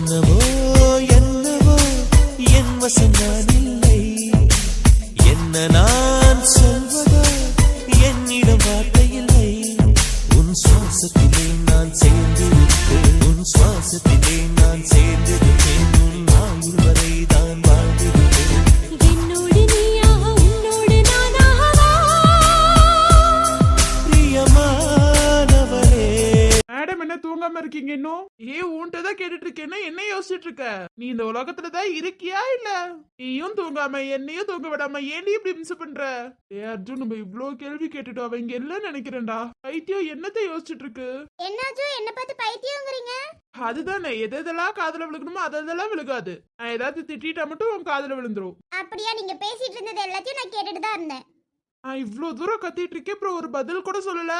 என்னவோ என்னவோ என் வசம் நான் இல்லை. என்ன நான் சொல்ல இருக்கீங்க இன்னும் ஏ உன்கிட்ட தான் கேட்டுட்டு இருக்கேன்னா என்ன யோசிச்சுட்டு இருக்க நீ இந்த உலகத்துல தான் இருக்கியா இல்ல? நீயும் தூங்காம என்னையும் தூங்க விடாம ஏன்டி இப்படி மிஸ் பண்ற? ஏ அர்ஜுன் நம்ம இவ்ளோ கேள்வி கேட்டுட்டோம். அவ இங்க இல்ல நினைக்கிறேன்டா. பைத்தியம் என்னத்த யோசிச்சுட்டு இருக்கு என்னாச்சு என்ன பார்த்து பைத்தியங்கிறீங்க? அதுதானே. எது எதெல்லாம் காதுல விழுகணுமோ அதெல்லாம் விழுகாது. நான் ஏதாவது திட்டிட்டா மட்டும் உன் காதுல விழுந்துரும். அப்படியா? நீங்க பேசிட்டு இருந்தது எல்லாத்தையும் நான் கேட்டுட்டு தான் இருந்தேன். நான் இவ்ளோ தூரம் கத்திட்டு இருக்கேன் அப்புறம் ஒரு பதில் கூட சொல்லல.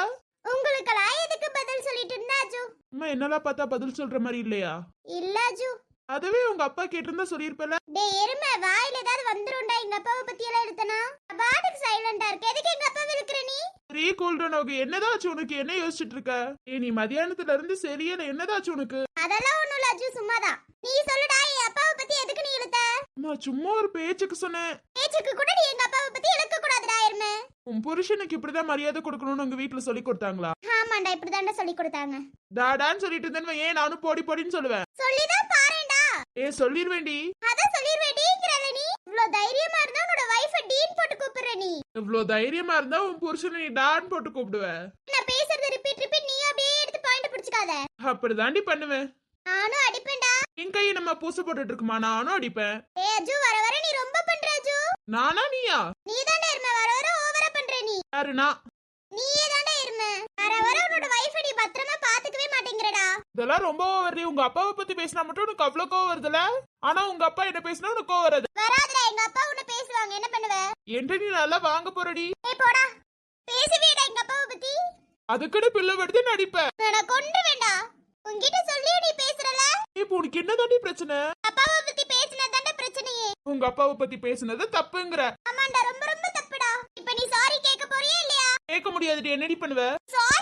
உங்களுக்கெல்லாம் எதுக்கு பதில் சொல்லிட்டு இருந்தாச்சு அம்மா என்னெல்லாம் பார்த்தா பதில் சொல்ற மாதிரி இல்லையா? இல்லாச்சு அதுவே உங்க அப்பா கேட்டிருந்தா சொல்லியிருப்பல டேய் எருமை வாயில ஏதாவது வந்துரும்டா எங்க அப்பாவை பத்தி எல்லாம் எடுத்தனா பாட்டுக்கு சைலண்டா இருக்கு எதுக்கு எங்க அப்பா விழுக்கிற நீ? ரீ கூல்டன் ஓகே. என்னதாச்சு உனக்கு என்ன யோசிச்சுட்டு இருக்க? ஏ நீ மதியானத்துல இருந்து சரியில்லை என்னதாச்சு உனக்கு? அதெல்லாம் ஒண்ணும் இல்ல அஜு சும்மாதான். நீ சொல்லுடா என் அப்பாவை பத்தி எதுக்கு நீ இழுத்த நான் சும்மா ஒரு பேச்சுக்கு சொன்னேன். பேச்சுக்கு கூட நீ எங்க அப்பாவை பத்தி இழுக்க கூடாதுடா எருமை. உன் புருஷனுக்கு இப்படிதான் மரியாதை கொடுக்கணும்னு உங்க வீட்டுல சொல்லி கொடுத்தாங்களா? ஆமாண்டா இப்படிதான்டா சொல்லி கொடுத்தாங்க. டாடான்னு சொல்லிட்டு இருந்தேன் ஏன் நானும் போடி போடின்னு சொல்லுவேன். சொல்லிதான் ஏ சொல்லிருவேண்டி அதான் சொல்லிருவேடிங்கறல நீ. இவ்ளோ தைரியமா இருந்தா உன்னோட வைஃப டீன் போட்டு கூப்பிடுற நீ. இவ்ளோ தைரியமா இருந்தா உன் புருஷனை நீ டான்னு போட்டு கூப்பிடுவ. நான் பேசுறத ரிப்பீட் ரிப்பீட் நீ அப்படியே எடுத்து பாயிண்ட் பிடிச்சுக்காத. அப்படிதாண்டி பண்ணுவேன். நானும் அடிப்பேன்டா. என் கையை நம்ம பூச போட்டுட்டு இருக்குமா? நானும் அடிப்பேன். ஏ அஜு வர வர நீ ரொம்ப பண்ற அஜு. நானா நீயா? நீ தானே இரும. வர வர ஓவரா பண்ற நீ. யாரு நான் நீயே தானே இரும. வர வர உன்னோட வைஃப பாத்துக்கவே மாட்டேங்கிறடா. இதெல்லாம் ரொம்ப வருது உங்க அப்பாவை பத்தி பேசினா மட்டும் உனக்கு அவ்வளவு கோவம் வருதுல ஆனா உங்க அப்பா என்ன பேசினா உனக்கு கோவம் வராது. வராதுடா எங்க அப்பா உன்னை பேசுவாங்க. என்ன பண்ணுவ? என்று நீ நல்லா வாங்க போறடி. ஏய் போடா. பேசுவியடா எங்க அப்பாவை பத்தி. அதுக்குன்னு பிள்ளை எடுத்து நடிப்ப. நான் கொண்டு வேண்டா உன்கிட்ட சொல்லி நீ பேசுறல. இப்போ உனக்கு என்னதாண்டி பிரச்சனை? அப்பாவை பத்தி பேசினதாண்டா பிரச்சனையே. உங்க அப்பாவை பத்தி பேசுனது தப்புங்கிற. ஆமாண்டா ரொம்ப ரொம்ப தப்புடா. இப்ப நீ சாரி கேட்க போறியா இல்லையா? கேட்க முடியாதுடி. என்னடி பண்ணுவ? சாரி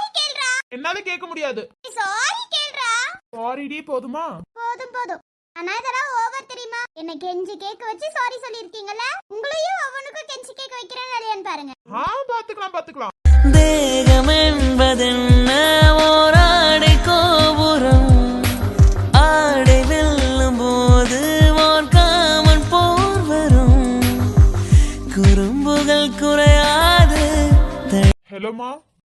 என்னால கேட்க முடியாது. சாரி கேளுடா சாரிடி போதுமா? போதும் போதும். ஆனா இதெல்லாம் ஓவர் தெரியுமா? என்ன கெஞ்சி கேட்க வச்சு சாரி சொல்லிருக்கீங்கல்ல உங்களையும் அவனுக்கும் கெஞ்சி கேட்க வைக்கிறேன் இல்லையான்னு பாருங்க. ஆ பாத்துக்கலாம் பாத்துக்கலாம் தேகம் என்பதென்ன ஓராடை கோபுரம். ஆடை வெல்லும் போது ஓர் காமன் போர் வரும். குறும்புகள் குறையாது. ஹலோமா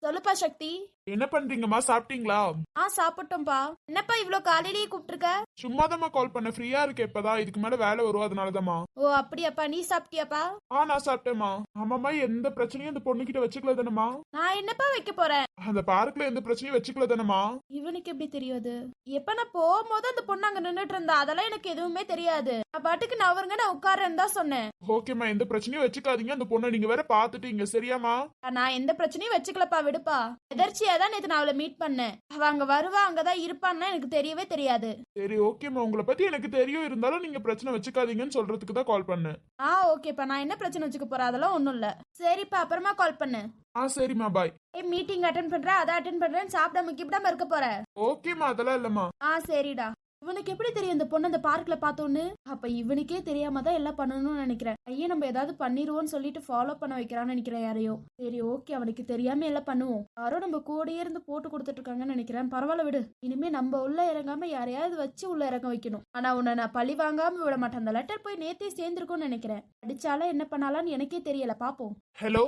சொல்லுப்பா சக்தி. என்ன பண்றீங்கம்மா? சாப்பிட்டீங்களா? ஆ சாப்பிட்டோம்ப்பா. என்னப்பா இவ்ளோ காலையிலேயே கூப்பிட்டுருக்க? சும்மாதாம்மா கால் பண்ண. ஃப்ரீயா இருக்கு இப்பதான். இதுக்கு மேல வேலை வரும் அதனாலதாம்மா. ஓ அப்படியாப்பா. நீ சாப்பிட்டியாப்பா? ஆ நான் சாப்பிட்டேம்மா. ஆமாம்மா எந்த பிரச்சனையும் அந்த பொண்ணுகிட்ட வச்சுக்கல தானம்மா. நான் என்னப்பா வைக்க போறேன்? அந்த பார்க்ல எந்த பிரச்சனையும் வச்சுக்கல தானம்மா. இவனுக்கு எப்படி தெரியாது எப்ப நான் போகும்போது அந்த பொண்ணு அங்க நின்னுட்டு இருந்தா? அதெல்லாம் எனக்கு எதுவுமே தெரியாது. நான் பாட்டுக்கு நவருங்க நான் உட்காரன்னு தான் சொன்னேன். ஓகேம்மா எந்த பிரச்சனையும் வச்சுக்காதீங்க. அந்த பொண்ணை நீங்க வேற பாத்துட்டீங்க சரியாம்மா? நான் எந்த பிரச்சனையும் வச்சுக்கலப்பா விடுப்பா. எதர்ச்சியா தான் நேத்து நான் அவளை மீட் பண்ணேன். அவ அங்க வருவா அங்கதான் இருப்பான்னா எனக்கு தெரியவே தெரியாது. சரி ஓகேம்மா உங்களை பத்தி எனக்கு தெரியும். இருந்தாலும் நீங்க பிரச்சனை வச்சுக்காதீங்கன்னு சொல்றதுக்கு தான் கால் பண்ணேன். ஆ ஓகேப்பா நான் என்ன பிரச்சனை வச்சுக்க போறேன்? அதெல்லாம் ஒண்ணும் இல்ல. சரிப்பா அப்புறமா கால் பண்ணு. ஆ சரிம்மா பாய் ஏ மீட்டிங் அட்டன் பண்றேன் அதை அட்டன் பண்றேன்னு சாப்பிடாம கிப்பிடாம இருக்க போற? ஓகேம்மா அதெல்லாம் இல்லம்மா. ஆ சரிடா. இவனுக்கு எப்படி தெரியும் இந்த பொண்ணு அந்த பார்க்ல பார்த்தோன்னு? அப்ப இவனுக்கே தெரியாம தான் எல்லாம் பண்ணணும்னு நினைக்கிறேன். ஐயா நம்ம ஏதாவது பண்ணிடுவோம்னு சொல்லிட்டு ஃபாலோ பண்ண வைக்கிறான்னு நினைக்கிறேன் யாரையோ. சரி ஓகே அவனுக்கு தெரியாம எல்லாம் பண்ணுவோம். யாரோ நம்ம கூடயே இருந்து போட்டு கொடுத்துட்டு இருக்காங்கன்னு நினைக்கிறேன். பரவாயில்ல விடு. இனிமே நம்ம உள்ள இறங்காம யாரையாவது வச்சு உள்ள இறங்க வைக்கணும். ஆனா உன்னை நான் பழி வாங்காம விட மாட்டேன். அந்த லெட்டர் போய் நேத்தே சேர்ந்திருக்கும்னு நினைக்கிறேன். அடிச்சாலும் என்ன பண்ணாலான்னு எனக்கே தெரியல. பாப்போம். ஹலோ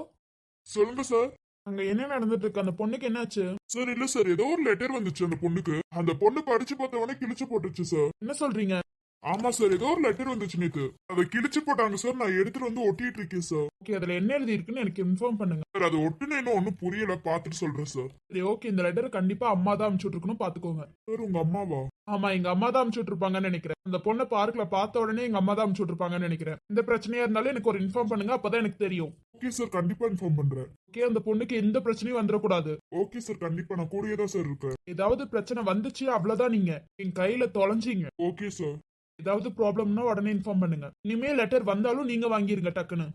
சொல்லுங்க சார் அங்க என்ன நடந்துட்டு இருக்கு? அந்த பொண்ணுக்கு என்னாச்சு? சார் இல்ல சார். ஏதோ ஒரு லெட்டர் வந்துச்சு அந்த பொண்ணுக்கு. அந்த பொண்ணு படிச்சு பார்த்த உடனே கிழிச்சு போட்டுச்சு சார். என்ன சொல்றீங்க? ஆமா சார். ஏதோ ஒரு லெட்டர் வந்துச்சு நேத்து. அதை கிழிச்சு போட்டாங்க சார். நான் எடுத்துட்டு வந்து ஒட்டிட்டு இருக்கேன் சார். ஓகே அதுல என்ன எழுதி இருக்குன்னு எனக்கு இன்ஃபார்ம் பண்ணுங்க. சார் அது ஒட்டுன இன்னும் ஒன்னும் புரியல. பார்த்துட்டு சொல்றேன் சார். சரி ஓகே இந்த லெட்டர் கண்டிப்பா அம்மா தான் அனுப்பிச்சு விட்டுருக்கணும். பாத்துக்கோங்க சார் உங்க அம்மாவா? ஆமா எங்க அம்மா தான் அனுப்பிச்சு விட்டுருப்பாங்கன்னு நினைக்கிறேன். அந்த பொண்ணை பார்க்ல பார்த்த உடனே எங்க அம்மா தான் அனுப்பிச்சு விட்டுருப்பாங்கன்னு நினைக்கிறேன். இந்த பிரச்சனையா இருந்தாலும் எனக்கு ஒரு இன்ஃபார்ம் பண்ணுங்க. அப்பதான் எனக்கு தெரியும். ஓகே சார் கண்டிப்பா இன்ஃபார்ம் பண்றேன். ஓகே அந்த பொண்ணுக்கு எந்த பிரச்சனையும் வந்துடக்கூடாது. ஓகே சார் கண்டிப்பா நான் கூடயே தான் சார் இருக்கேன். ஏதாவது பிரச்சனை வந்துச்சு அவ்வளவுதான் நீங்க. என் கையில தொலைஞ்சீங்க. ஓகே சார் ஏதாவது ப்ராப்ளம்னா உடனே இன்ஃபார்ம் பண்ணுங்க. இனிமே லெட்டர் வந்தாலும் நீங்க வாங்கிருங்க டக்குன்னு.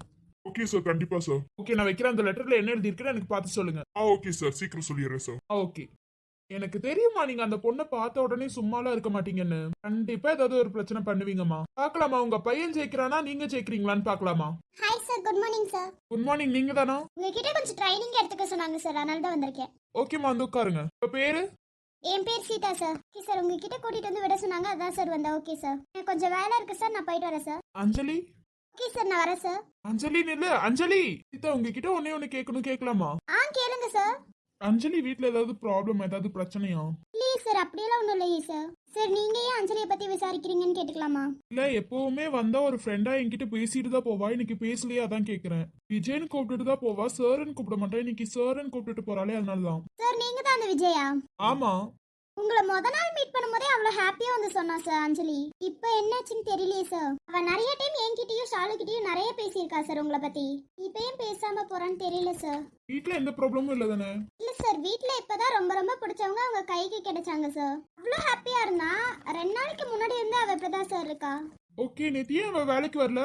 ஓகே சார் கண்டிப்பா சார் ஓகே நான் வைக்கிற அந்த லெட்டர்ல என்ன எழுதி இருக்குன்னு எனக்கு பார்த்து சொல்லுங்க. ஆ ஓகே சார் சீக்கிரம் சொல்லிடுறேன் சார் ஓகே எனக்கு தெரியுமா நீங்க அந்த பொண்ணை பார்த்த உடனே சும்மாலாம் இருக்க மாட்டீங்கன்னு? கண்டிப்பா ஏதாவது ஒரு பிரச்சனை பண்ணுவீங்கம்மா. பார்க்கலாமா? உங்க பையன் ஜெயிக்கிறானா? நீங்க ஜெயிக்கிறீங்களான்னு பார்க்கலாமா? Hi sir good morning sir good morning நீங்க தானா உங்ககிட்ட கொஞ்சம் ட்ரைனிங் எடுத்துக்க சொன்னாங்க சார் அதனால தான் வந்திருக்கேன். ஓகேம்மா வந்து உட்காருங்க. உங்க பேரு? என் பேர் சீதா சார் ஓகே சார் உங்ககிட்ட கூட்டிட்டு வந்து விட சொன்னாங்க. அதான் சார் வந்தேன். ஓகே சார் எனக்கு கொஞ்சம் வேலை இருக்கு சார் நான் போயிட்டு வரேன் சார் அஞ்சலி? ஓகே சார் நான் வரேன் சார் அஞ்சலி நில்லு. அஞ்சலி! சீதா உங்ககிட்ட ஒன்னே ஒண்ணு கேட்கணும். கேட்கலாமா? ஆ கேளுங்க சார் அஞ்சலி வீட்ல ஏதாவது ப்ராப்ளம் ஏதாவது பிரச்சனையா? இல்லையே சார் அப்படியெல்லாம் ஒன்றும் இல்லையே சார். சார் நீங்க ஏன் அஞ்சலியை பத்தி விசாரிக்கிறீங்கன்னு கேட்டுக்கலாமா? இல்ல எப்பவுமே வந்தா ஒரு ஃப்ரெண்டா என்கிட்ட பேசிட்டு தான் போவா. இன்னைக்கு பேசலையே அதான் கேக்குறேன். விஜயன் கூப்பிட்டுட்டு தான் போவா. சார்ன்னு கூப்பிட மாட்டேன் இன்னைக்கு சார்ன்னு கூப்பிட்டுட்டு போறாளே அதனாலதான். சார் நீங்க தான் அந்த விஜயா? ஆமா. உங்களை முத நாள் மீட் பண்ணும்போதே அவ்வளோ ஹாப்பியா வந்து சொன்னா சார் அஞ்சலி. இப்போ என்னாச்சுன்னு தெரியலையே சார் அவ நிறைய டைம் என்கிட்டயும் ஷாலுக்கிட்டயும் நிறைய பேசியிருக்கா சார் உங்களை பத்தி. இப்போ ஏன் பேசாம போறான்னு தெரியல சார் வீட்ல எந்த ப்ராப்ளமும் இல்ல தானே? இல்ல சார் வீட்ல இப்பதான் ரொம்ப ரொம்ப பிடிச்சவங்க அவங்க கைக்கு கிடைச்சாங்க சார் அவ்வளோ ஹாப்பியா இருந்தா ரெண்டு நாளைக்கு முன்னாடி இருந்து அவ இப்பதான் சார் இருக்கா. ஓகே நேத்து ஏன் அவ வேலைக்கு வரல?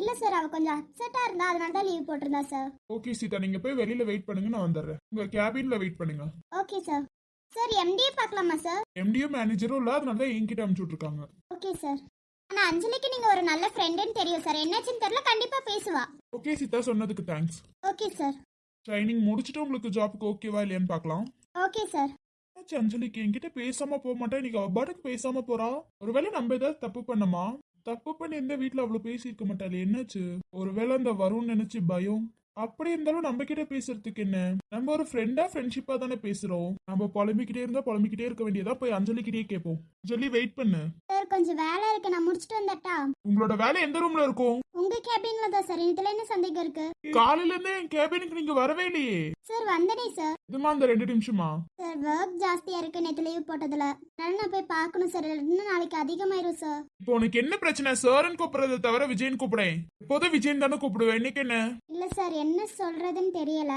இல்ல சார் அவ கொஞ்சம் அப்செட்டா இருந்தா அதனால தான் லீவ் போட்டிருந்தா சார் ஓகே சீதா நீங்க போய் வெளியில வெயிட் பண்ணுங்க நான் வந்துடுறேன். உங்க கேபின்ல வெயிட் பண்ணுங்க. ஓகே சார் சார் எம்டிஏ பார்க்கலாமா சார் எம்டிஎம் மேனேஜரும் இல்ல அதனால தான் என்கிட்ட அனுப்பிச்சு விட்டுருக்காங்க ஓகே சார் ஆனா அஞ்சலிக்கு நீங்க ஒரு நல்ல ஃப்ரெண்டுன்னு தெரியும் சார் என்னாச்சுன்னு தெரியல கண்டிப்பா பேசுவா. ஓகே சீதா சொன்னதுக்கு தேங்க்ஸ் ஓகே சார் ட்ரைனிங் முடிச்சுட்டு உங்களுக்கு ஜாப்க்கு ஓகேவா இல்லையான்னு பார்க்கலாம். ஓகே சார் ஆச்சு அஞ்சலிக்கு? என்கிட்ட பேசாம போக மாட்டா இன்னைக்கு அவ பாட்டுக்கு பேசாம போறா? ஒருவேளை நம்ம ஏதாவது தப்பு பண்ணமா தப்பு பண்ணி எந்த வீட்ல அவ்வளவு பேசியிருக்க மாட்டாள் என்னாச்சு? ஒருவேளை அந்த வரும்னு நினைச்சு பயம்? அப்படி இருந்தாலும் நம்ம கிட்ட பேசுறதுக்கு என்ன? நம்ம ஒரு ஃப்ரெண்டா ஃப்ரெண்ட்ஷிப்பா தானே பேசுறோம். நம்ம புலம்பிக்கிட்டே இருந்தா புலம்பிக்கிட்டே இருக்க வேண்டியதா? போய் அஞ்சலி கிட்டே கேட்போம் அஞ்சலி வெயிட் பண்ணு. சார் கொஞ்சம் வேலை இருக்கு. நான் முடிச்சுட்டு வந்துட்டா? உங்களோட வேலை எந்த ரூம்ல இருக்கும்? உங்க கேபின்ல தான் சார். இதுல என்ன சந்தேகம் இருக்கு? காலையில இருந்தே என் கேபினுக்கு நீங்க வரவே இல்லையே. சார் வந்தனே சார். இதுமா அந்த ரெண்டு நிமிஷமா? சார் ஒர்க் ஜாஸ்தியா இருக்கு. நேற்று லீவ் போட்டதுல. அதனால நான் போய் பார்க்கணும் சார். இன்னும் நாளைக்கு அதிகமாயிரும் சார். இப்போ உனக்கு என்ன பிரச்சனை? சார்ன்னு கூப்பிடுறதை தவிர விஜயன் கூப்பிடேன். இப்போதான் விஜயன் தானே கூப்பிடுவேன். இன்னைக்கு என்ன? இல்ல சார். என்ன சொல்றதுன்னு தெரியல.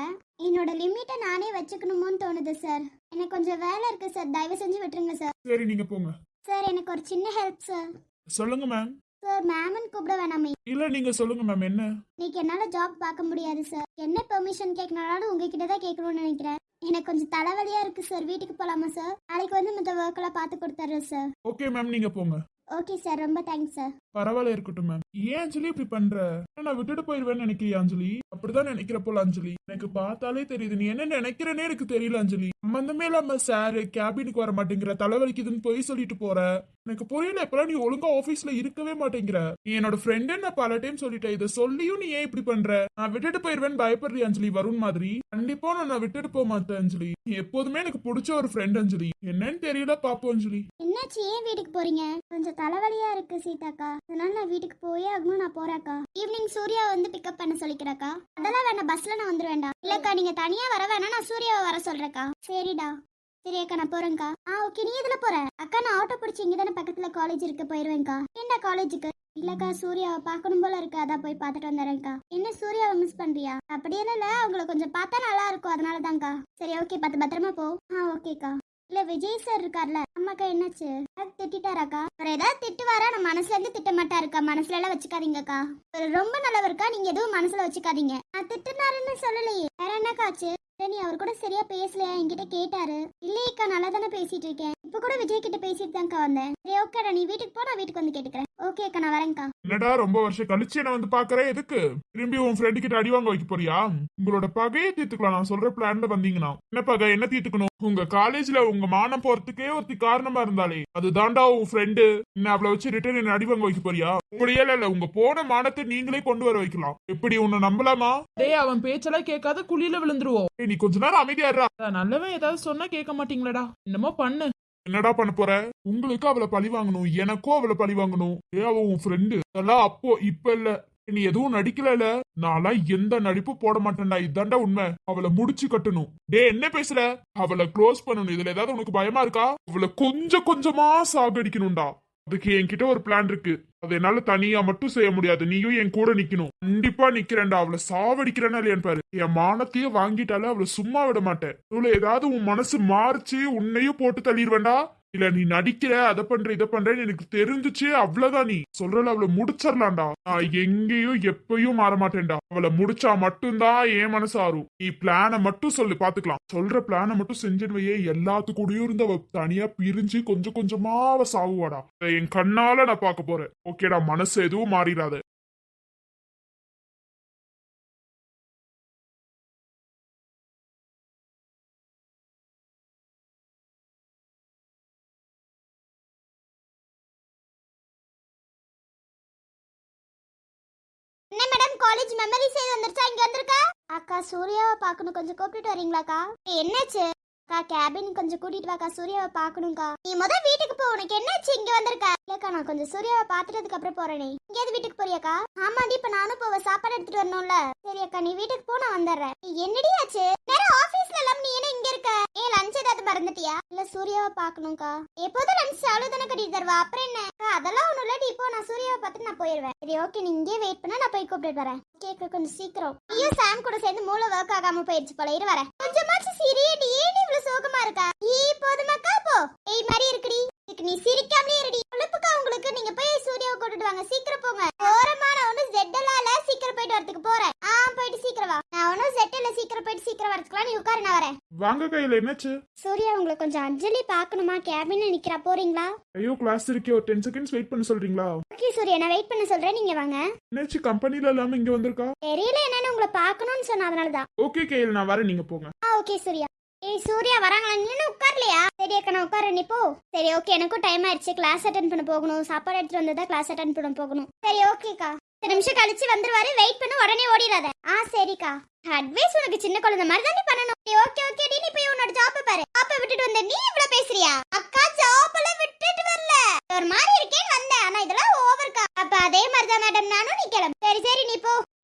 என்னோட லிமிட்டை நானே வச்சுக்கணுமோன்னு தோணுது சார் எனக்கு கொஞ்சம் வேலை இருக்கு சார் தயவு செஞ்சு விட்டுருங்க சார் சரி நீங்க போங்க. சார் எனக்கு ஒரு சின்ன ஹெல்ப் சார் சொல்லுங்க மேம் சார் மேமன் கூப்பிட வேணாமே. இல்ல நீங்க சொல்லுங்க மேம் என்ன? இன்னைக்கு என்னால ஜாப் பார்க்க முடியாது சார் என்ன பெர்மிஷன் கேட்கனாலும் உங்ககிட்ட தான் கேட்கணும்னு நினைக்கிறேன். எனக்கு கொஞ்சம் தலைவலியா இருக்கு சார் வீட்டுக்கு போலாமா சார் நாளைக்கு வந்து மற்ற ஒர்க் எல்லாம் பார்த்து கொடுத்துட்றேன் சார் ஓகே மேம் நீங்க போங்க. ஓகே சார் ரொம்ப தேங்க்ஸ் சார் பரவாயில்ல இருக்கட்டும் மேம் ஏன் அஞ்சலி இப்படி பண்ற? நான் விட்டுட்டு போயிருவேன்னு நினைக்கிறியா அஞ்சலி? அப்படிதான் நினைக்கிற போல அஞ்சலி. எனக்கு பார்த்தாலே தெரியுது. நீ என்ன நினைக்கிறனே எனக்கு தெரியல அஞ்சலி. சம்பந்தமே இல்லாம சாரு கேபினுக்கு வர மாட்டேங்கிற தலைவலிக்குதுன்னு போய் சொல்லிட்டு போற. எனக்கு புரியல இப்பெல்லாம் நீ ஒழுங்கா ஆபீஸ்ல இருக்கவே மாட்டேங்கிற. நீ என்னோட ஃப்ரெண்டு நான் பல டைம் சொல்லிட்டேன். இதை சொல்லியும் நீ ஏன் இப்படி பண்ற? நான் விட்டுட்டு போயிருவேன்னு பயப்படுறி அஞ்சலி? வருண் மாதிரி. கண்டிப்பா நான் நான் விட்டுட்டு போக மாட்டேன் அஞ்சலி. நீ எப்போதுமே எனக்கு பிடிச்ச ஒரு ஃப்ரெண்ட் அஞ்சலி. என்னன்னு தெரியல பாப்போம் அஞ்சலி. என்னாச்சு? ஏன் வீட்டுக்கு போறீங்க? கொஞ்சம் தலைவலியா இருக்கு சீதாக்கா. அதனால நான் வீட்டுக்கு போயே ஆகணும் நான் போறேக்கா ஈவினிங் சூர்யா வந்து பிக்கப் பண்ண சொல்லிக்கிறேக்கா அதெல்லாம் வேணாம் பஸ்ல நான் வந்துருவேன்டா. இல்லக்கா நீங்க தனியா வர வேணாம் நான் சூர்யாவை வர சொல்றேக்கா சரிடா. சரி அக்கா நான் போறேன்க்கா. ஆ ஓகே நீ இதுல போற? அக்கா நான் ஆட்டோ பிடிச்சி இங்க தானே பக்கத்துல காலேஜ் இருக்கு போயிருவேன்க்கா. என்ன காலேஜுக்கு இல்லக்கா சூர்யாவை பார்க்கணும் போல இருக்கு. அதான் போய் பார்த்துட்டு வந்துடுறேன்க்கா என்ன சூர்யாவை மிஸ் பண்றியா? அப்படியே இல்ல அவங்கள கொஞ்சம் பார்த்தா நல்லா இருக்கும். அதனால தான்க்கா சரி ஓகே பத்து பத்திரமா போ. ஆ ஓகேக்கா இல்ல விஜய் சார் இருக்கார்ல அம்மாக்கா என்னாச்சு? அது திட்டாராக்கா அவர் ஏதாவது திட்டுவாரா? நான் மனசுல இருந்து திட்ட மாட்டாருக்கா? மனசுல எல்லாம் வச்சுக்காதீங்கக்கா. அவர் ரொம்ப நல்லவருக்கா? நீங்க எதுவும் மனசுல வச்சுக்காதீங்க. நான் திட்டுனாருன்னு சொல்லலையே. வேற என்னக்கா ஆச்சு? நீ அவர் கூட சரியா பேசலையா? என்கிட்ட கேட்டாரு. இல்லையேக்கா நல்லா தானே பேசிட்டு இருக்கேன். இப்ப கூட விஜய் கிட்ட பேசிட்டு தான்க்கா வந்தேன். சரி ஓகேடா நீ வீட்டுக்கு போ. நான் வீட்டுக்கு வந்து கேட்டுக்கிறேன். ஓகேக்கா நான் வரேன்க்கா. என்னடா ரொம்ப வருஷம் கழிச்சு என்ன வந்து பாக்குற எதுக்கு? திரும்பி உன் ஃப்ரெண்டு கிட்ட அடி வாங்க வைக்க போறியா? உங்களோட பகையை தீர்த்துக்கலாம் நான் சொல்ற பிளான்ல வந்தீங்கன்னா. என்ன பகை? என்ன தீர்த்துக்கணும்? உங்க காலேஜ்ல உங்க மானம் போறதுக்கே ஒருத்தி காரணமா இருந்தாலே அதுதான்டா உன் ஃப்ரெண்டு என்ன அவளை வச்சு ரிட்டர்ன் என்ன அடி வாங்க வைக்க போறியா? உங்களையே இல்ல உங்க போன மானத்தை நீங்களே கொண்டு வர வைக்கலாம். எப்படி உன்னை நம்பலாமா? டேய் அவன் பேச்செல்லாம் கேட்காத குழியில விழுந்துருவோம். நீ கொஞ்ச நேரம் அமைதியா நல்லவன் ஏதாவது சொன்னா கேட்க மாட்டீங்களடா. என்னமோ பண்ணு. என்னடா பண்ண போற? உங்களுக்கு அவளை பழி வாங்கணும்? எனக்கும் அவளை பழி வாங்கணும்? ஏ அவ உன் ஃப்ரெண்டு அதெல்லாம் அப்போ இப்ப இல்ல. நீ எதுவும் நடிக்கல நான்லாம் எந்த நடிப்பு போட மாட்டேன்டா. இதாண்டா உண்மை. அவளை முடிச்சு கட்டணும். டே என்ன பேசுற? அவளை க்ளோஸ் பண்ணணும். இதுல ஏதாவது உனக்கு பயமா இருக்கா? அவளை கொஞ்சம் கொஞ்சமா சாகடிக்கணும்டா. அதுக்கு என்கிட்ட ஒரு பிளான் இருக்கு. அது என்னால தனியா மட்டும் செய்ய முடியாது. நீயும் என் கூட நிக்கணும். கண்டிப்பா நிக்கிறேன்டா. அவளை சாவடிக்கிறேன்னா இல்லையான்னு பாரு. என் மானத்தையே வாங்கிட்டாலே அவளை சும்மா விட மாட்டேன். இவ்வளவு ஏதாவது உன் மனசு மாறிச்சு உன்னையும் போட்டு தள்ளிடுவேன்டா. இல்ல நீ நடிக்கிற அதை பண்ற இதை பண்றேன்னு எனக்கு தெரிஞ்சுச்சு அவ்வளவுதான் நீ. சொல்றல அவளை முடிச்சிடலாம்டா. நான் எங்கேயும் எப்பயும் மாற மாட்டேன்டா. அவளை முடிச்சா மட்டும்தான் என் மனசு ஆறும். நீ பிளான மட்டும் சொல்லு பாத்துக்கலாம். சொல்ற பிளான மட்டும் செஞ்சுடுவையே எல்லாத்து கூடயும் இருந்து அவ தனியா பிரிஞ்சு கொஞ்சம் கொஞ்சமா அவ சாவுவாடா. என் கண்ணால நான் பாக்க போறேன். ஓகேடா மனசு எதுவும் மாறிடாத. என்ன காலேஜ் மெமரிஸ் ஏது வந்துருச்சா? இங்க வந்திருக்கா? அக்கா சூர்யாவை பார்க்கணும். கொஞ்சம் கூப்பிட்டு வரீங்களாக்கா? என்னாச்சு? அக்கா கேபின் கொஞ்சம் கூட்டிட்டு வாக்கா. சூர்யாவை பார்க்கணும்க்கா. நீ முத வீட்டுக்கு போ. உனக்கு என்னாச்சு? இங்க வந்திருக்க? இல்லக்கா நான் கொஞ்சம் சூர்யாவை பார்த்துட்டதுக்கு அப்புறம் போறேனே. எங்கேயாவது வீட்டுக்கு போறியாக்கா? ஆமாடி இப்ப நானும் போவ சாப்பாடு எடுத்துட்டு வரணும்ல. சரி அக்கா நீ வீட்டுக்கு போ நான் வந்துடுறேன். என்னடி ஆச்சு? நேரம் ஆபீஸ்ல எல்லாம் நீ என்ன இங்க இருக்க? ஏ லஞ்ச் ஏதாவது மறந்துட்டியா? இல்ல சூர்யாவை பார்க்கணும்க்கா. எப்போதும் லஞ்ச் அவ்வளவு தானே கட்டி தருவா. அப்புறம் என்ன? அதெல்லாம் ஒண்ணும் இல்லடி. இப்போ நான் சூர்யாவை பார்த்துட்டு நான் போயிடுவேன். சரி ஓகே நீ இங்கே வெயிட் பண்ணா. நான் போய் கூப்பிட்டு வரேன். கேக்க கொஞ்சம் சீக்கிரம். ஐயோ சாம் கூட சேர்ந்து மூளை ஒர்க் ஆகாம போயிடுச்சு போல. இரு வரேன். கொஞ்சமாச்சும் சிரியடி. ஏன் இவ்வளவு சோகமா இருக்கா? ஈ போதுமாக்கா போ. ஏய் மாதிரி இருக்குடி. நீ சிரிக்காமலே இருடி. உழுப்புக்கா உங்களுக்கு. நீங்க போய் சூர்யாவை கூட்டிட்டு வாங்க. சீக்கிரம் போங்க. ஓரமா நான் ஒன்னும் ஜெட்டெல்லாம் இல்ல. சீக்கிரம் போயிட்டு வரதுக்கு போறேன். ஆ போயிட்டு சீக்கிரம் வா. நான் ஒன்னும் ஜெட் இல்ல. சீக்கிரம் போயிட்டு சீக்கிரம் வரதுக்குலாம் நீ உட்காரு நான் வரேன். வாங்க கையில என்னாச்சு? சூர்யா உங்களை கொஞ்சம் அஞ்சலி பார்க்கணுமா? கேபின்ல நிக்கிறா. போறீங்களா? ஐயோ கிளாஸ் இருக்கே. ஒரு டென் செகண்ட்ஸ் வெயிட் பண்ண சொல்றீங்களா? ஓகே சூர்யா. நான் வெயிட் பண்ண சொல்றேன். நீங்க வாங்க. என்னாச்சு? கம்பெனில இல்லாம இங்க வந்திருக்கா? தெரியல என்னன்னு உங்களை பார்க்கணும்னு சொன்ன அதனால தான் ஓகே கையில் நான் வரேன். நீங்க போங்க. ஆ ஓகே சூர்யா. ஏய் சூர்யா வராங்களா? நீ இன்னும் உட்கார்லையா? சரி அக்கா நான் உட்கார நீ போ. சரி ஓகே எனக்கும் டைம் ஆயிடுச்சு. கிளாஸ் அட்டன் பண்ண போகணும். சாப்பாடு எடுத்துட்டு வந்ததா கிளாஸ் அட்டன் பண்ண போகணும். சரி ஓகேக்கா ஒரு நிமிஷம் கழிச்சு வந்துருவாரு. வெயிட் பண்ணு உடனே ஓடிடாத ஆ சரிக்கா. அட்வைஸ் உனக்கு சின்ன குழந்தை மாதிரி தான் நீ பண்ணணும் ஓகே ஓகே நீ போய் உன்னோட ஜாப் பாரு. ஜாப்ப விட்டுட்டு வந்த நீ இவ்வளவு பேசுறியா? அக்கா ஜாப்ல விட்டுட்டு வரல. ஒரு மாதிரி இருக்கேன்னு வந்தேன். ஆனா இதெல்லாம் ஓவர்க்கா அப்ப அதே மாதிரி தான் மேடம் நானும் நீ கிளம்பு.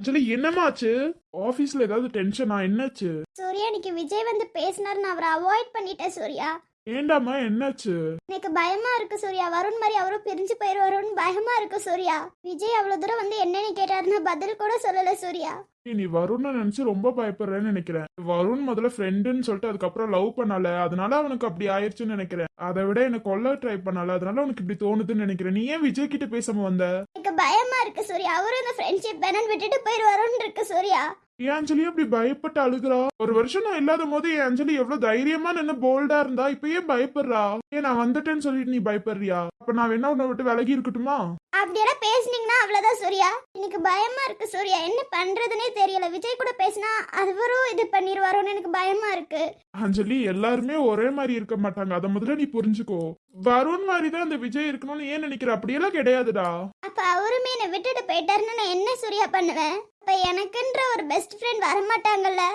ஆக்சுவலி என்னமாச்சு ஆபீஸ்ல ஏதாவது டென்ஷனா என்னாச்சு? சூர்யா இன்னைக்கு விஜய் வந்து பேசினாரு நான் அவரை அவாய்ட் பண்ணிட்டேன் சூர்யா. ஏண்டாமா என்னாச்சு? எனக்கு பயமா இருக்கு சூர்யா. வருண் மாதிரி அவரும் பிரிஞ்சு போயிருவாருன்னு பயமா இருக்கு சூர்யா. விஜய் அவ்வளவு தூரம் வந்து என்னன்னு கேட்டாருன்னா பதில் கூட சொல்லல சூர்யா. நீ வருண் நினைச்சு ரொம்ப பயப்படுறேன்னு நினைக்கிறேன். வருண் முதல்ல ஃப்ரெண்டுன்னு சொல்லிட்டு அதுக்கப்புறம் லவ் பண்ணல. அதனால அவனுக்கு அப்படி ஆயிருச்சுன்னு நினைக்கிறேன். அதை விட எனக்கு கொல்ல ட்ரை பண்ணல. அதனால உனக்கு இப்படி தோணுதுன்னு நினைக்கிறேன். நீ ஏன் விஜய் கிட்ட பேசாம வந்த? பயமா இருக்கு சூர்யா. அவரும் இந்த ஃப்ரெண்ட்ஷிப் வேணும்னு விட்டுட்டு போயிருவாருன்னு இருக்கு சூர்யா. ஏன் அஞ்சலி அப்படி பயப்பட்டு அழுகுறா? ஒரு வருஷம் நான் இல்லாத போது என் அஞ்சலி எவ்வளவு தைரியமா நின்னு போல்டா இருந்தா இப்ப ஏன் பயப்படுறா? ஏன் நான் வந்துட்டேன்னு சொல்லிட்டு நீ பயப்படுறியா? அப்ப நான் வேணா உன்னை விட்டு விலகி இருக்கட்டுமா? அப்படியெல்லாம் பேசுனீங்கன்னா அவ்வளவுதான் சூர்யா. எனக்கு பயமா இருக்கு சூர்யா. என்ன பண்றதுனே தெரியல. விஜய் கூட பேசினா அவரும் இது பண்ணிருவாரோன்னு எனக்கு பயமா இருக்கு. அஞ்சலி எல்லாருமே ஒரே மாதிரி இருக்க மாட்டாங்க. அதை முதல்ல நீ புரிஞ்சுக்கோ. வருண் மாதிரி தான் அந்த விஜய் இருக்கணும்னு ஏன் நினைக்கிற? அப்படியெல்லாம் கிடையாதுடா. அப்ப அவருமே என்னை விட்டுட்டு போயிட்டாருன்னு நான் என்ன சூர்யா பண்ணுவேன்? அப்ப எனக்குன்ற ஒரு பெஸ்ட் ஃப்ரெண்ட் வரமாட்டாங்கல்ல?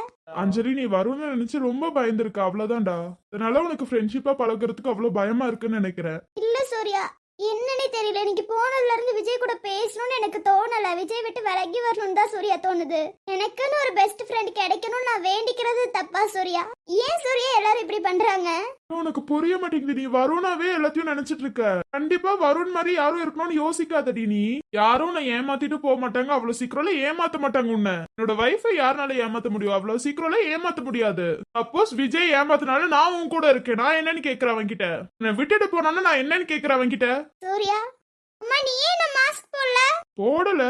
அஞ்சலி நீ வரும்னு நினைச்சு ரொம்ப பயந்துருக்க. அவ்வளவுதான்டா. அதனால உனக்கு ஃப்ரெண்ட்ஷிப்பா பழகுறதுக்கு அவ்வளவு பயமா இருக்குன்னு நினைக்கிறேன். இல்ல சூர்யா. என்னன்னே தெரியல. இன்னைக்கு போனதுல இருந்து விஜய் கூட பேசணும்னு எனக்கு தோணல. விஜய் விட்டு விலகி வரணும்னு தான் சூர்யா தோணுது. எனக்குன்னு ஒரு பெஸ்ட் ஃப்ரெண்ட் கிடைக்கணும்னு நான் வேண்டிக்கிறது தப்பா சூர்யா? ஏன் சூர்யா எல்லாரும் இப்படி பண்றாங்க? உனக்கு புரிய மாட்டேங்குது நீ. வருணாவே எல்லாத்தையும் நினைச்சிட்டு இருக்க. கண்டிப்பா வருண் மாதிரி யாரும் இருக்கணும்னு யோசிக்காதடி நீ. யாரும் நான் ஏமாத்திட்டு போக மாட்டாங்க. அவ்வளவு சீக்கிரம்ல ஏமாத்த மாட்டாங்க உன்னை. என்னோட வைஃபை யாருனால ஏமாத்த முடியும்? அவ்வளவு சீக்கிரம்ல ஏமாத்த முடியாது. சப்போஸ் விஜய் ஏமாத்தினாலும் நான் உன் கூட இருக்கேன். நான் என்னன்னு கேக்குறேன் அவன்கிட்ட. உன்னை விட்டுட்டு போனாலும் நான் என்னன்னு கேக்குறேன் அவன்கிட்ட. சூர்யா அம்மா நீ ஏன் நான் மாஸ்க் போடல? போடல.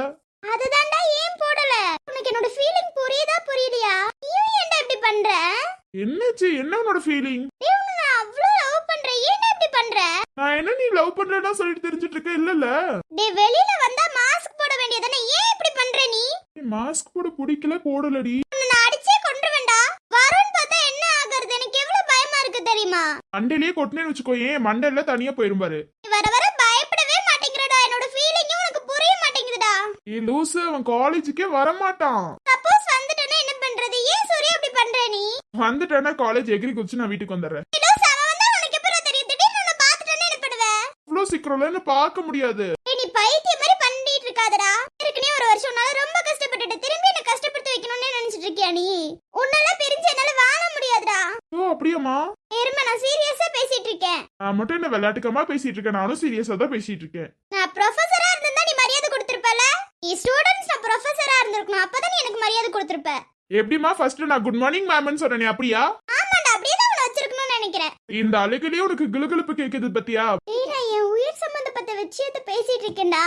அதுதான்டா ஏன் போடல? உனக்கு என்னோட ஃபீலிங் புரியுதா புரியலையா? நீயும் ஏன்டா இப்படி பண்ற? என்னாச்சு? என்ன உன்னோட ஃபீலிங் டேய், உன்னை நான் அவ்வளவு லவ் பண்றேன் ஏன்டா இப்படி பண்ற? நான் என்ன நீ லவ் பண்றேன்னா சொல்லிட்டு தெரிஞ்சிட்டு இருக்க இல்லல்ல டேய் வெளியில வந்தா மாஸ்க் போட வேண்டியதானே ஏன் இப்படி பண்ற நீ? மாஸ்க் போட பிடிக்கல போடலடி. உன்னை நான் அடிச்சே கொன்றுவேன்டா. வருண் தெரியுமா? மண்டையிலேயே கொட்டினேன்னு வச்சுக்கோ ஏன்? மண்டையில தனியா போயிருப்பாரு நீ வர வர பயப்படவே மாட்டேங்கிறடா. என்னோட ஃபீலிங் உனக்கு புரிய மாட்டேங்குதுடா. ஏ லூசு அவன் காலேஜுக்கே வரமாட்டான். சப்போஸ் வந்துட்டேன்னா என்ன பண்றது? ஏன் சூர்யா இப்படி பண்ற நீ? வந்துட்டேன்னா காலேஜ் எகிரி குதிச்சு நான் வீட்டுக்கு வந்துடுறேன். ஏதோ சவ வந்தா உனக்கு எப்பறம் தெரியும்? திடீர்னு உன்னை பார்த்துட்டேன்னா என்ன பண்ணுவ? இவ்வளோ சீக்கிரம்ல பார்க்க முடியாது. ஏய், நீ பைத்தியம் மாதிரி பண்ணிட்டு இருக்காதடா. ஏற்கனவே ஒரு வருஷம் உன்னால ரொம்ப கஷ்டப்பட்டுட்டு திரும்பி என்ன கஷ்டப்படுத்த வைக்கணும்னு நினைச்சிட்டு இருக்கியா நீ? உன்னால பிரிஞ்சு என்னால வாழ முடியாதுடா. ஓ அப்படியாம்மா? எருமை நான் சீரியஸா பேசிட்டு இருக்கேன் நான் மட்டும் என்ன விளையாட்டுக்கமா பேசிட்டு இருக்கேன் நானும் சீரியஸா தான் பேசிட்டு இருக்கேன் நான் ப்ரொஃபசரா இருந்திருந்தா நீ மரியாதை கொடுத்திருப்பல நீ ஸ்டூடண்ட்ஸ் நான் ப்ரொஃபசரா இருந்திருக்கணும் அப்பதான் நீ எனக்கு மரியாதை கொடுத்திருப்ப. எப்படிமா ஃபர்ஸ்ட் நான் குட் மார்னிங் மேம்னு சொன்னேனே அப்படியா? ஆமாண்டா அப்படியே தான் உன்னை வச்சிருக்கணும்னு நினைக்கிறேன். இந்த அழுகிலேயே உனக்கு கிளுகிளுப்பு கேக்குது பத்தியா? ஏய் நான் என் உயிர் சம்பந்தப்பட்ட விஷயத்த பேசிட்டு இருக்கேன்டா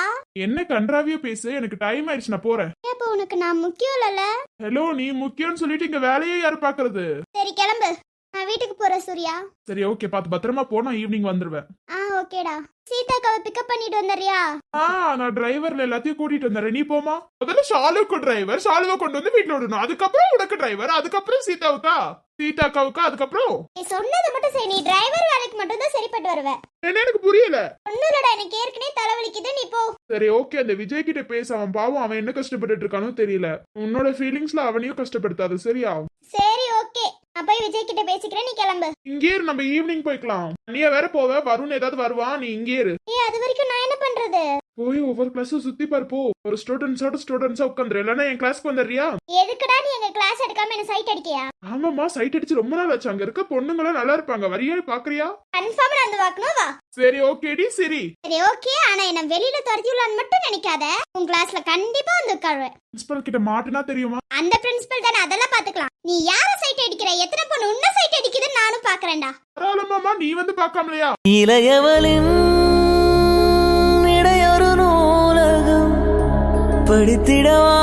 என்ன கன்றாவியோ பேசு எனக்கு டைம் ஆயிடுச்சு நான் போறேன். அப்ப உனக்கு நான் முக்கியம் இல்லைல்ல? ஹலோ நீ முக்கியம்னு சொல்லிட்டு இங்க வேலையே யாரு பாக்குறது? சரி கிளம்பு. நான் வீட்டுக்கு போறேன் சூர்யா. சரி ஓகே பாத்து பத்திரமா போனா ஈவினிங் வந்துருவேன். ஆ ஓகேடா சீதாக்காவை பிக்கப் பண்ணிட்டு வந்துடுறியா? ஆ நான் டிரைவர்ல எல்லாத்தையும் கூட்டிட்டு வந்துடுறேன். நீ போமா முதல்ல ஷாலுக்கு டிரைவர் ஷாலுவை கொண்டு வந்து வீட்டுல விடணும். அதுக்கப்புறம் உனக்கு டிரைவர் அதுக்கப்புறம் சீதாவுக்கா? சீதாக்காவுக்கா அதுக்கப்புறம்? நீ சொன்னது மட்டும் சரி. நீ டிரைவர் வேலைக்கு மட்டும் தான் சரிப்பட்டு வருவ. என்ன எனக்கு புரியல? இல்லடா எனக்கு ஏற்கனவே தலைவலிக்குது. நீ போ. சரி ஓகே அந்த விஜய் கிட்ட பேச. அவன் பாவம் அவன் என்ன கஷ்டப்பட்டுட்டு இருக்கானோ தெரியல. உன்னோட ஃபீலிங்ஸ்ல அவனையும் கஷ்டப்படுத்தாது சரியா? சரி ஓகே நான் போய் விஜய் கிட்ட பேசிக்கிறேன் நீ கிளம்பு. இங்கே இரு நம்ம ஈவினிங் போய்க்கலாம். நீ வேற போவ? வருண் ஏதாவது வருவான் நீ இங்கே இரு. ஏய் அது வரைக்கும் நான் என்ன பண்றது? போய் ஒவ்வொரு கிளாஸும் சுத்தி பாரு போ ஒரு ஸ்டூடெண்ட்ஸோட ஸ்டூடெண்ட்ஸா உட்காந்துரு இல்லைன்னா என் கிளாஸ்க்கு வந்துடுறியா? எதுக்குடா நீ எங்க கிளாஸ் எடுக்காம என்ன சைட் அடிக்கியா? ஆமாமா சைட் அடிச்சு ரொம்ப நாள் ஆச்சு. அங்க இருக்க பொண்ணுங்களும் நல்லா இருப்பாங்க. வரியா பாக்குறியா? கன்ஃபார்ம் வந்து வாக்கணும் வா. சரி ஓகேடி சரி. சரி ஓகே ஆனா என்ன வெளியில துரத்தி விடலான்னு மட்டும் நினைக்காத. உன் கிளாஸ்ல கண்டிப்பா வந்து உட்காருவேன் பிரின்சிபல் கிட்ட மாட்டுனா தெரியுமா? அந்த பிரின்சிபல் தானே அதெல்லாம் பாத்துக்கலாம். நீ யார சைட் அடிக்கிற? எத்தனை பொண்ணு உன்ன சைட் அடிக்குதுன்னு நானும் பாக்குறேன்டா. பரவாயில்லமாமா நீ வந்து பார்க்காமலையா இளையவளின் படுத்திடவா